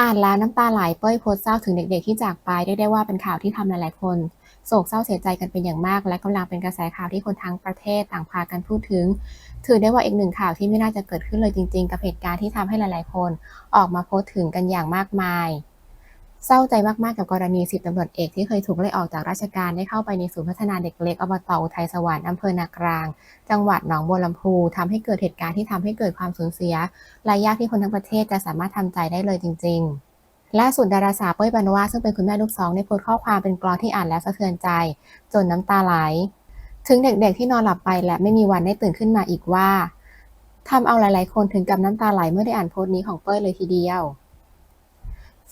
อ่านแล้วน้ำตาไหลเป้ยโพสเศร้าถึงเด็กๆที่จากไปเรียกได้ว่าเป็นข่าวที่ทำหลายๆคนโศกเศร้าเสียใจกันเป็นอย่างมาก และกำลังเป็นกระแสข่าวที่คนทั้งประเทศต่างพากันพูดถึง ถือได้ว่าอีกหนึ่งข่าวที่ไม่น่าจะเกิดขึ้นเลยจริง ๆ กับเหตุการณ์ที่ทำให้หลายๆ คน ออกมาโพสถึงกันอย่างมากมาย เศร้าใจมาก ๆ กับกรณีสิบตำรวจเอกที่เคยถูกไล่ออกจากราชการได้เข้าไปในศูนย์พัฒนาเด็กเล็กอบตอุทัยสวรรค์อำเภอนากลาง จังหวัดหนองบัวลำพูทำให้เกิดเหตุการณ์ที่ทำให้เกิดความสูญเสียและยากที่คนทั้งประเทศจะสามารถทำใจได้เลยจริง ๆ ล่าสุดดาราสาวเป้ยปานวาซึ่งเป็นคุณแม่ลูกสองได้โพสต์ข้อความเป็นกลอนที่อ่านแล้วสะเทือนใจ จนน้ำตาไหล ถึงเด็กๆที่นอนหลับไปและไม่มีวันได้ตื่นขึ้นมาอีกว่าทำเอาหลายๆ คนถึงกับน้ำตาไหลเมื่อได้อ่านโพสต์นี้ของเป้ยเลยทีเดียว